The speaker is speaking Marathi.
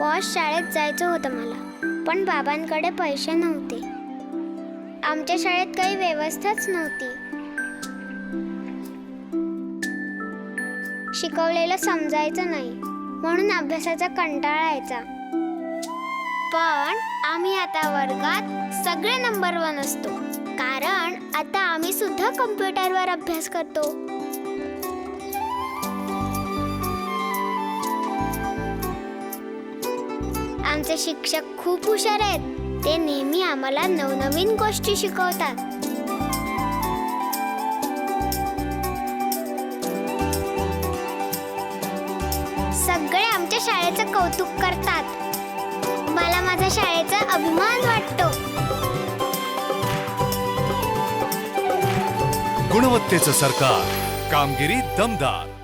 पॉश शाळेत जायचं होतं मला पण बाबांकडे पैसे नव्हते. आमच्या शाळेत काही व्यवस्थाच नव्हती. शिकवलेलं समजायचं नाही म्हणून अभ्यासाचा कंटाळा यायचा. पण आम्ही आता वर्गात सगळे नंबर वन असतो कारण आता आम्ही सुद्धा कम्प्युटरवर अभ्यास करतो. आमचे शिक्षक खूप हुशार आहेत. ते नेहमी आम्हाला नवनवीन गोष्टी शिकवतात. सगळे आमच्या शाळेचं कौतुक करतात. मला माझ्या शाळेचा अभिमान वाटतो. गुणवत्तेचं सरकार. कामगिरी दमदार.